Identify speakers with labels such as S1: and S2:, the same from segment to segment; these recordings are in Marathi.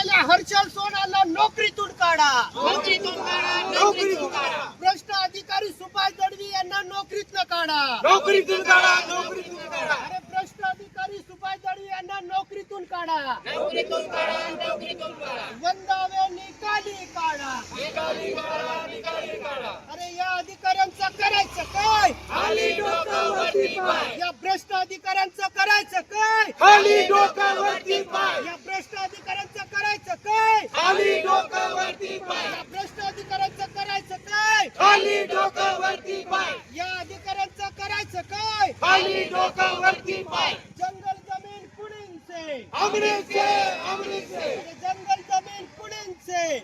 S1: दडपणाऱ्या हर्षल सोनारला नोकरीतून काढा.
S2: नोकरीतून काढा
S1: नोकरीतून काढा. भ्रष्ट अधिकारी सुभाष दळवी यांना नोकरीतनं काढा.
S2: नोकरीतून काढा नोकरीतून काढा.
S1: अरे भ्रष्ट अधिकारी सुभाष दळवी यांना नोकरीतून काढा.
S2: नोकरीतून काढा नोकरीतून काढा.
S1: वंदावे निकाली काढा.
S2: निकाली काढा निकाली काढा.
S1: अरे या अधिकाऱ्यांचं करायचं काय?
S2: खाली डोकं वरती पाय.
S1: या भ्रष्ट अधिकाऱ्यांचं करायचं काय?
S2: खाली डोकं वरती पाय
S1: या भ्रष्ट अधिकाऱ्यांचं करायचं काय
S2: खाली डोकं वरती पाय
S1: या भ्रष्ट अधिकाऱ्यांचं करायचं काय
S2: खाली डोकं वरती पाय
S1: या अधिकाऱ्यांचं करायचं काय
S2: खाली डोकं वरती पाय.
S1: जंगल जमीन
S2: अमृत से
S1: अरे जंगल जमीन
S2: से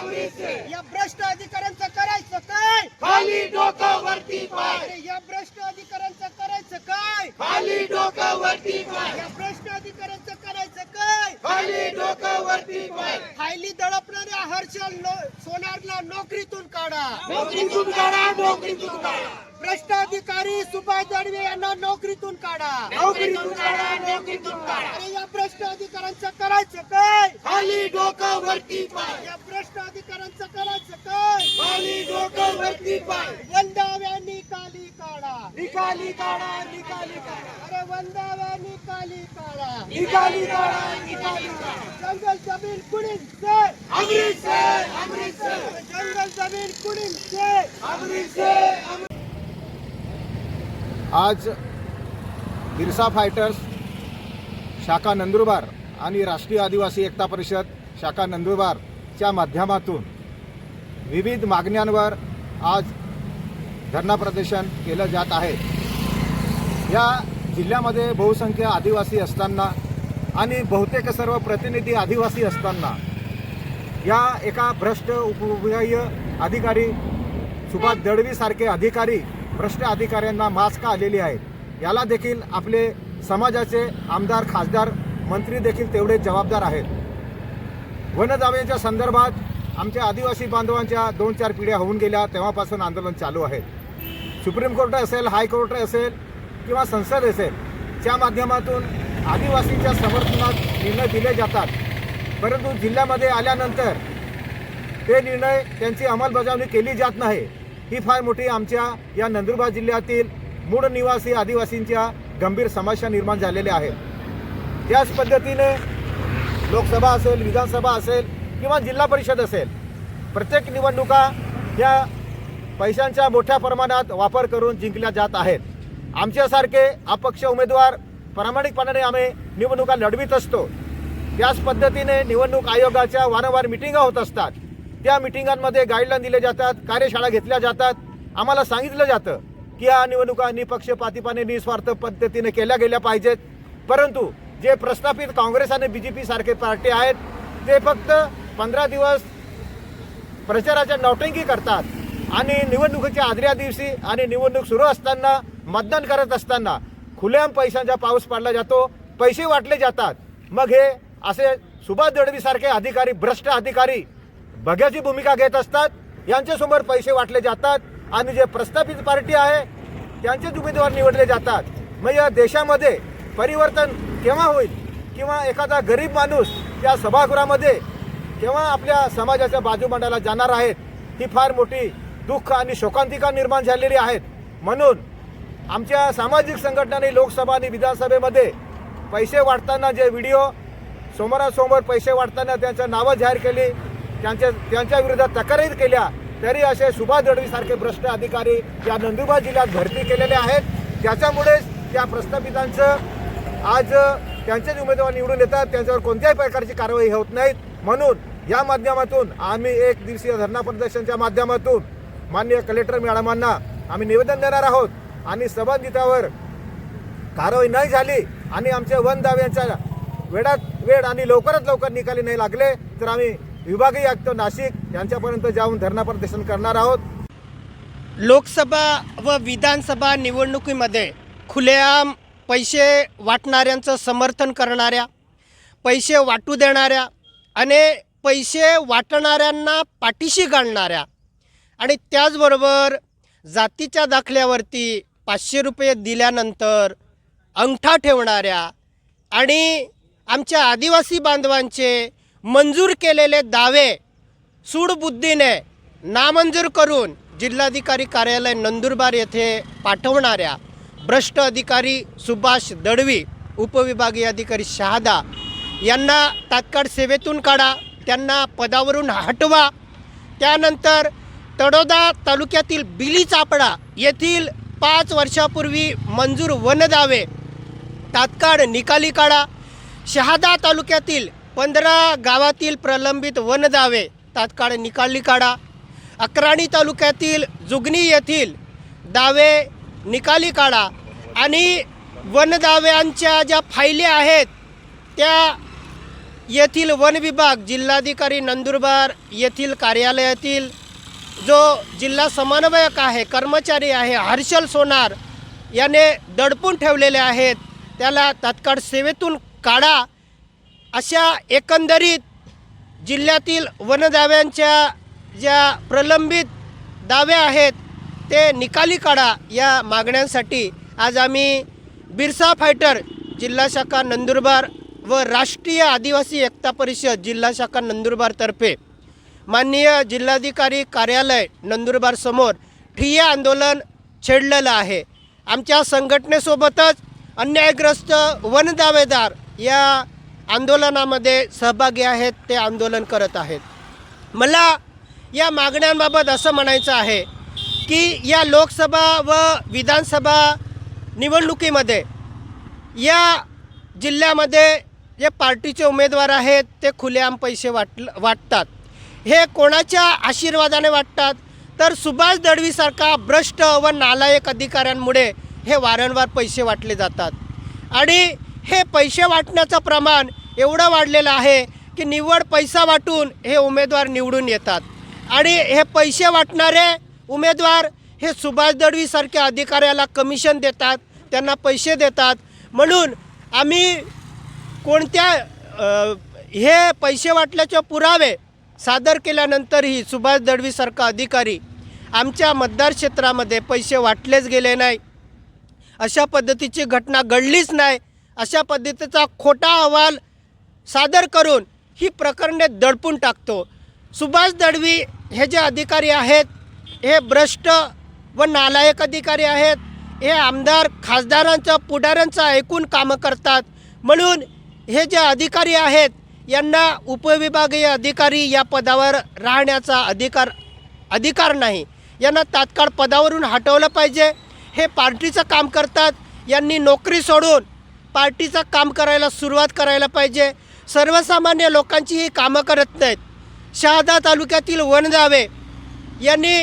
S2: अमृत से
S1: या भ्रष्ट अधिकाऱ्यांचं करायचं काय?
S2: खाली डोकं वरती पाय.
S1: अरे या भ्रष्ट अधिकाऱ्यांचं करायचं काय?
S2: खाली डोकं वरती पाय.
S1: या भ्रष्ट अधिकाऱ्यांचं करायचं काय?
S2: खाली डोकं वरती पाय.
S1: फायली दडपणाऱ्या हर्षल नो- सोनारला नोकरीतून काढा.
S2: नोकरीतून काढा नोकरीतून काढा.
S1: भ्रष्ट अधिकारी सुभाष दळवे यांना नोकरीतून काढा.
S2: नोकरीतून काढा नोकरीतून काढा.
S1: अरे या भ्रष्ट अधिकाऱ्यांचं करायचं काय?
S2: खाली डोकं वरती पाय.
S1: या भ्रष्ट अधिकाऱ्यांचं करायचं काय?
S2: खाली डोकं वरती पाय.
S1: वंदाव्या निकाली काढा.
S2: निकाली काढा निकाली काढा.
S1: अरे वंदाव्या निकाली काढा.
S2: निकाली काढा निकाली काढा.
S1: जंगल जमीन कुणींचे
S2: अमृत से अमृत से
S1: जंगल जमीन कुणींचे
S2: अमृत से अमृत
S3: आज बिरसा फायटर्स शाखा नंदुरबार आणि राष्ट्रीय आदिवासी एकता परिषद शाखा नंदुरबारच्या माध्यमातून विविध मागण्यांवर आज धरणा प्रदर्शन केलं जात आहे. या जिल्ह्यामध्ये बहुसंख्य आदिवासी असताना आणि बहुतेक सर्व प्रतिनिधी आदिवासी असताना या एका भ्रष्ट उपविभागीय अधिकारी सुभाष दळवीसारखे अधिकारी भ्रष्ट अधिकाऱ्यांना मास्क आलेली आहेत याला देखील आपले समाजाचे आमदार खासदार मंत्री देखील तेवढे जबाबदार आहेत. वनदाव्यांच्या संदर्भात आमच्या आदिवासी बांधवांच्या दोन चार पिढ्या होऊन गेल्या तेव्हापासून आंदोलन चालू आहे. सुप्रीम कोर्ट असेल हायकोर्ट असेल किंवा संसद असेल च्या माध्यमातून आदिवासींच्या समर्थनात निर्णय दिले जातात. परंतु जिल्ह्यामध्ये आल्यानंतर ते निर्णय त्यांची अंमलबजावणी केली जात नाही. ही फार मोठी आमच्या या नंदुरबार जिल्ह्यातील मूळ निवासी आदिवासींच्या गंभीर समस्या निर्माण झालेल्या आहेत. त्याच पद्धतीने लोकसभा असेल विधानसभा असेल किंवा जिल्हा परिषद असेल प्रत्येक निवडणुका या पैशांच्या मोठ्या प्रमाणात वापर करून जिंकल्या जात आहेत. आमच्यासारखे अपक्ष उमेदवार प्रामाणिकपणाने आम्ही निवडणुका लढवित असतो. त्याच पद्धतीने निवडणूक आयोगाच्या वारंवार मिटिंगा होत असतात. त्या मिटिंगांमध्ये गाईडलाईन दिले जातात कार्यशाळा घेतल्या जातात. आम्हाला सांगितलं जातं की या निवडणुका निपक्षपातीपाने निस्वार्थ पद्धतीने केल्या गेल्या पाहिजेत. परंतु जे प्रस्थापित काँग्रेस आणि बी जे पी सारखे पार्टी आहेत ते फक्त पंधरा दिवस प्रचाराच्या नौटंकी करतात आणि निवडणुकीच्या आदल्या दिवशी आणि निवडणूक सुरू असताना मतदान करत असताना खुल्याम पैशांचा पाऊस पाडला जातो पैसे वाटले जातात. मग हे असे सुभाष दळवीसारखे अधिकारी भ्रष्ट अधिकारी बघ्याची भूमिका घेत असतात. यांच्यासमोर पैसे वाटले जातात. आणि जे प्रस्थापित पार्टी आहे त्यांचेच उमेदवार निवडले जातात. मग या देशामध्ये परिवर्तन केव्हा होईल? किंवा एखादा गरीब माणूस त्या सभागृहामध्ये केव्हा आपल्या समाजाच्या बाजू मांडायला जाणार आहेत ही फार मोठी दुःख आणि शोकांतिका निर्माण झालेली आहेत. म्हणून आमच्या सामाजिक संघटनांनी लोकसभा आणि विधानसभेमध्ये पैसे वाटताना जे व्हिडिओ समोरासमोर पैसे वाटताना त्यांचं नावं जाहीर केली. त्यांच्या त्यांच्या विरोधात तक्रारी केल्या तरी असे सुभाष दळवीसारखे भ्रष्ट अधिकारी या नंदुरबार जिल्ह्यात भरती केलेले आहेत. त्याच्यामुळेच त्या प्रस्थापितांचं आज त्यांचेच उमेदवार निवडून येतात. त्यांच्यावर कोणत्याही प्रकारची कारवाई होत नाहीत म्हणून या माध्यमातून आम्ही एक दिवसीय धरणा प्रदर्शनच्या माध्यमातून माननीय कलेक्टर मॅडमांना आम्ही निवेदन देणार आहोत. आणि संबंधितावर कारवाई नाही झाली आणि आमच्या वन दाव्यांच्या वेळात वेळ आणि लवकरात लवकर निकाली नाही लागले तर आम्ही विभागीय आयुक्त नाशिक यांच्यापर्यंत जाऊन धरणा प्रदर्शन करणार आहोत.
S1: लोकसभा व विधानसभा निवडणुकीमध्ये खुलेआम पैसे वाटणाऱ्यांचं समर्थन करणाऱ्या पैसे वाटू देणाऱ्या आणि पैसे वाटणाऱ्यांना पाठीशी घालणाऱ्या आणि त्याचबरोबर जातीच्या दाखल्यावरती पाचशे रुपये दिल्यानंतर अंगठा ठेवणाऱ्या आणि आमच्या आदिवासी बांधवांचे मंजूर केलेले दावे सूडबुद्धीने नामंजूर करून जिल्हाधिकारी कार्यालय नंदुरबार येथे पाठवणाऱ्या भ्रष्ट अधिकारी सुभाष दडवी उपविभागीय अधिकारी शहादा यांना तात्काळ सेवेतून काढा त्यांना पदावरून हटवा. त्यानंतर तडोदा तालुक्यातील बिली चापडा येथील पाच वर्षापूर्वी मंजूर वनदावे तात्काळ निकाली काढा. शहादा तालुक्यातील पंधरा गावातील प्रलंबित वनदावे तात्काळ निकाली काढा. अक्राणी तालुक्यातील जुगनी येथील दावे निकाली काढा आणि वनदाव्यांच्या ज्या फायली आहेत त्या येथील वन विभाग जिल्हाधिकारी नंदुरबार येथील कार्यालयातील जो जिल्हा समन्वयक आहे कर्मचारी आहे हर्षल सोनार याने दडपून ठेवलेले आहेत त्याला तात्काळ सेवेतून काढा. अशा एकंदरीत जिल्ह्यातील वनदाव्यांच्या ज्या प्रलंबित दावे आहेत ते निकाली काढा या मागण्यांसाठी. आज आम्ही बिरसा फायटर जिल्हा शाखा नंदुरबार व राष्ट्रीय आदिवासी एकता परिषद जिल्हा शाखा नंदुरबारतर्फे माननीय जिल्हाधिकारी कार्यालय नंदुरबारसमोर ठिय्या आंदोलन छेडलेलं आहे. आमच्या संघटनेसोबतच अन्यायग्रस्त वनदावेदार या आंदोलनामध्ये सहभागी आहेत ते आंदोलन करत आहेत. मला या मागण्यांबाबत असं म्हणायचं आहे की या लोकसभा व विधानसभा निवडणुकीमध्ये या जिल्ह्यामध्ये जे पार्टीचे उमेदवार आहेत ते खुलेआम पैसे वाट वाटतात. हे कोणाच्या आशीर्वादाने वाटतात? तर सुभाष दळवीसारखा भ्रष्ट व नालायक अधिकाऱ्यांमुळे हे वारंवार पैसे वाटले जातात. आणि हे पैसे वाटण्याचं प्रमाण एवढं वाढलेलं आहे की निव्वळ पैसा वाटून हे उमेदवार निवडून येतात. आणि हे पैसे वाटणारे उमेदवार हे सुभाष दळवीसारख्या अधिकाऱ्याला कमिशन देतात त्यांना पैसे देतात. म्हणून आम्ही कोणत्या हे पैसे वाटल्याचे पुरावे सादर केल्यानंतरही सुभाष दळवीसारखा अधिकारी आमच्या मतदार क्षेत्रामध्ये पैसे वाटलेच गेले नाही. अशा पद्धतीची घटना घडलीच नाही. अशा पद्धतीचा खोटा अहवाल सादर करून ही प्रकरणे दडपून टाकतो. सुभाष दडवी हे जे अधिकारी आहेत हे भ्रष्ट व नालायक अधिकारी आहेत हे आमदार खासदारांचं पुढाऱ्यांचं ऐकून कामं करतात. म्हणून हे जे अधिकारी आहेत यांना उपविभागीय अधिकारी या पदावर राहण्याचा अधिकार अधिकार नाही. यांना तात्काळ पदावरून हटवलं पाहिजे. हे पार्टीचं काम करतात. यांनी नोकरी सोडून पार्टीचं काम करायला सुरुवात करायला पाहिजे. सर्वसामान्य लोकांची ही कामं करत नाहीत. शहादा तालुक्यातील वनदावे यांनी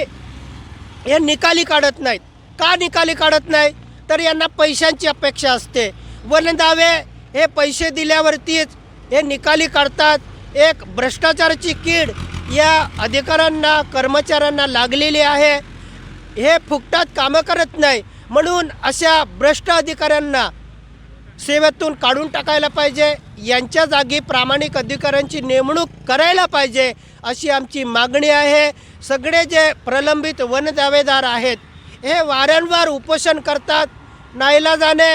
S1: हे निकाली काढत नाहीत. का निकाली काढत नाही? तर यांना पैशांची अपेक्षा असते. वनदावे हे पैसे दिल्यावरतीच हे निकाली काढतात. एक भ्रष्टाचाराची कीड या अधिकाऱ्यांना कर्मचाऱ्यांना लागलेली आहे. हे फुकटात कामं करत नाही. म्हणून अशा भ्रष्ट अधिकाऱ्यांना सेवेतून काढून टाकायला पाहिजे यांच्या जागी प्रामाणिक अधिकाऱ्यांची नेमणूक करायला पाहिजे अशी आमची मागणी आहे. सगळे जे प्रलंबित वनदावेदार आहेत हे वारंवार उपोषण करतात. नाईलाजाने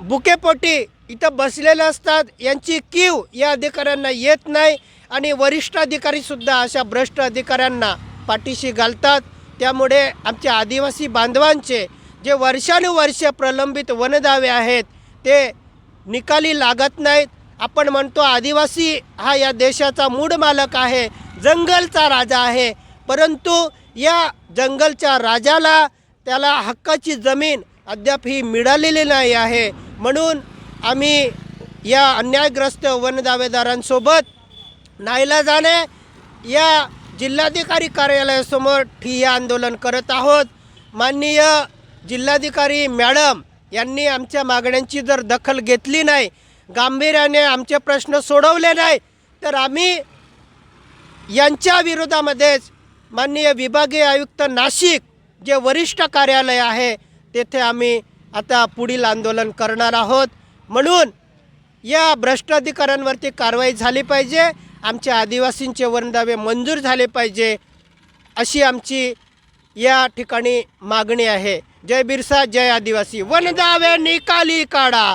S1: बुकेपोटी इथं बसलेले असतात. यांची कीव या अधिकाऱ्यांना येत नाही आणि वरिष्ठ अधिकारीसुद्धा अशा भ्रष्ट अधिकाऱ्यांना पाठीशी घालतात. त्यामुळे आमच्या आदिवासी बांधवांचे जे वर्षानुवर्ष प्रलंबित वनदावे आहेत ते निकाली लागत नाहीत. आपण म्हणतो आदिवासी हा या देशाचा मूळ मालक आहे जंगलचा राजा आहे. परंतु या जंगलच्या राजाला त्याला हक्काची जमीन अद्याप ही मिळालेली नाही आहे. म्हणून आम्ही या अन्यायग्रस्त वनदावेदारांसोबत नाईलाजाने या जिल्हाधिकारी कार्यालयासमोर ठिय्या आंदोलन करत आहोत. माननीय जिल्हाधिकारी मॅडम यांनी आमच्या मागण्यांची जर दखल घेतली नाही गांभीर्याने आमचे प्रश्न सोडवले नाही तर आम्ही यांच्या विरोधामध्येच माननीय विभागीय आयुक्त नाशिक जे वरिष्ठ कार्यालय आहे तेथे आम्ही आता पुढील आंदोलन करणार आहोत. म्हणून या भ्रष्ट अधिकाऱ्यांवरती कारवाई झाली पाहिजे आमच्या आदिवासींचे वनदावे मंजूर झाले पाहिजे अशी आमची या ठिकाणी मागणी आहे. जय बिरसा जय आदिवासी. वन जावे निकाली काढा.